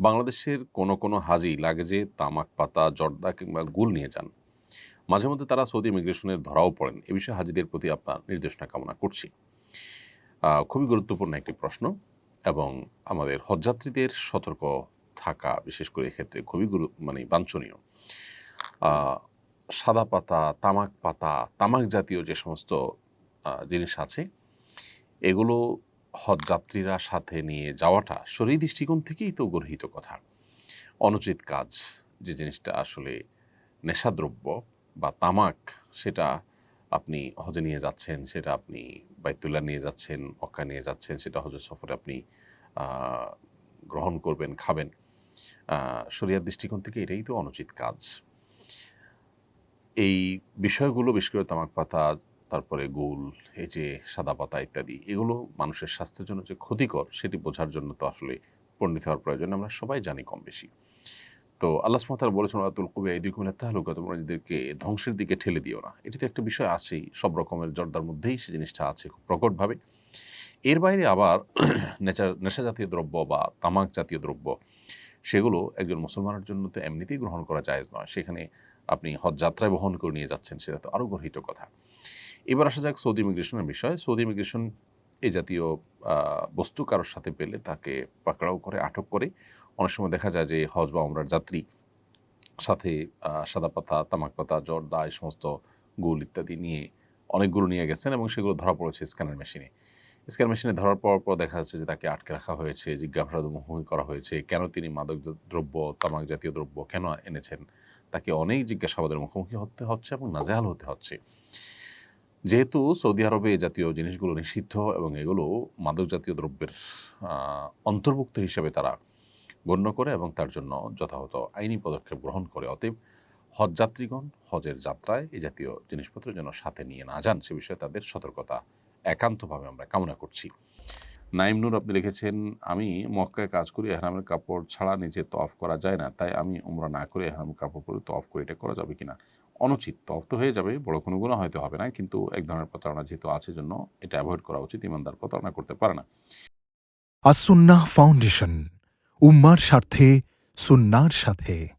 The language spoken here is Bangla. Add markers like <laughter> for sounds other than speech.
বাংলাদেশের কোনো কোনো হাজি লাগেজে তামাক পাতা, জর্দা কিংবা গুল নিয়ে যান। মাঝে মধ্যে তারা সৌদি ইমিগ্রেশনের ধরাও পড়েন। এ বিষয়ে হাজিদের প্রতি আপনার নির্দেশনা কামনা করছি। খুবই গুরুত্বপূর্ণ একটি প্রশ্ন এবং আমাদের হজযাত্রীদের সতর্ক থাকা বিশেষ করে এক্ষেত্রে খুবই গুরু মানে বাঞ্ছনীয়। সাদা পাতা, তামাক পাতা, তামাক জাতীয় যে সমস্ত জিনিস আছে, এগুলো হজযাত্রীরা সাথে নিয়ে যাওয়াটা শরীর দৃষ্টিকোণ থেকেই তো গর্হিত কথা। অনুচিত কাজ, যে জিনিসটা আসলে নেশাদ্রব্য বা তামাক, সেটা আপনি হজে নিয়ে যাচ্ছেন, সেটা আপনি বাইতুল্লাহ নিয়ে যাচ্ছেন, মক্কা নিয়ে যাচ্ছেন, সেটা হজের সফরে আপনি গ্রহণ করবেন, খাবেন। শরিয়ার দৃষ্টিকোণ থেকে এটাই তো অনুচিত কাজ। এই বিষয়গুলো, বিশেষ করে তামাক পাতা তারপরে গোল এই যে সাদা পাতা ইত্যাদি, এগুলো মানুষের স্বাস্থ্যের জন্য যে ক্ষতিকর, সেটি বোঝার জন্য তো আসলে পণ্ডিত হওয়ার প্রয়োজন, আমরা সবাই জানি কম বেশি। তো আল্লাহ সুমাতার বলেছেন আতুল কবি এই দুই কুমিল্লা তাহলুকা তোমরা নিজেদেরকে ধ্বংসের দিকে ঠেলে দিও না। এটি তো একটা বিষয় আছেই, সব রকমের জর্দার মধ্যেই সে জিনিসটা আছে খুব প্রকটভাবে। এর বাইরে আবার <clears throat> নেচার নেশা জাতীয় দ্রব্য বা তামাক জাতীয় দ্রব্য, সেগুলো একজন মুসলমানের জন্য তো এমনিতেই গ্রহণ করা জায়েজ নয়। সেখানে আপনি হজ যাত্রায় বহন করে নিয়ে যাচ্ছেন, সেটা তো আরও গর্হিত কথা। এবার আসা যাক সৌদি ইমিগ্রেশনের বিষয়। সৌদি ইমিগ্রেশন এই জাতীয় বস্তু কারোর সাথে পেলে তাকে পাকড়াও করে, আটক করে। অনেক সময় দেখা যায় যে হজ বা উমরার যাত্রী সাথে সাদা পাতা, তামাক পাতা, জর্দা, এই সমস্ত গুল ইত্যাদি নিয়ে অনেকগুলো নিয়ে গেছেন এবং সেগুলো ধরা পড়েছে স্ক্যানার মেশিনে। স্ক্যান মেশিনে ধরার পর পর দেখা যাচ্ছে যে তাকে আটকে রাখা হয়েছে, জিজ্ঞাসাবাদ মুখোমুখি করা হয়েছে, কেন তিনি মাদক দ্রব্য তামাক জাতীয় দ্রব্য কেন এনেছেন? তাকে অনেক জিজ্ঞাসাবাদের মুখোমুখি হতে হচ্ছে এবং নাজেহাল হতে হচ্ছে। যেহেতু সৌদি আরবে জাতীয় জিনিসগুলো নিষিদ্ধ এবং এগুলো মাদক জাতীয় দ্রব্যের অন্তর্ভুক্ত হিসেবে তারা গণ্য করে এবং তার জন্য যথাযথ আইনি পদক্ষেপ গ্রহণ করে। অতএব হজ যাত্রীগণ হজের যাত্রায় এই জাতীয় জিনিসপত্র যেন সাথে নিয়ে না যান, সে বিষয়ে তাদের সতর্কতা একান্তভাবে আমরা কামনা করছি। নাইম নূর আপনি লিখেছেন, আমি মক্কায় কাজ করি, এহরামের কাপড় ছাড়া নিচে তফ করা যায় না, তাই আমি উমরা না করে এহরামের কাপড় পরে তফ করে, এটা করা যাবে কিনা? অনুচিত তফ তো হয়ে যাবে, বড় কোনো গুণা হয়তো হবে না, কিন্তু এক ধরনের প্রতারণা যেহেতু আছে জন্য এটা অ্যাভয়েড করা উচিত, ইমানদার প্রতারণা করতে পারে না। আসুন্নাহ ফাউন্ডেশন, উম্মার স্বার্থে, সুন্নার সাথে।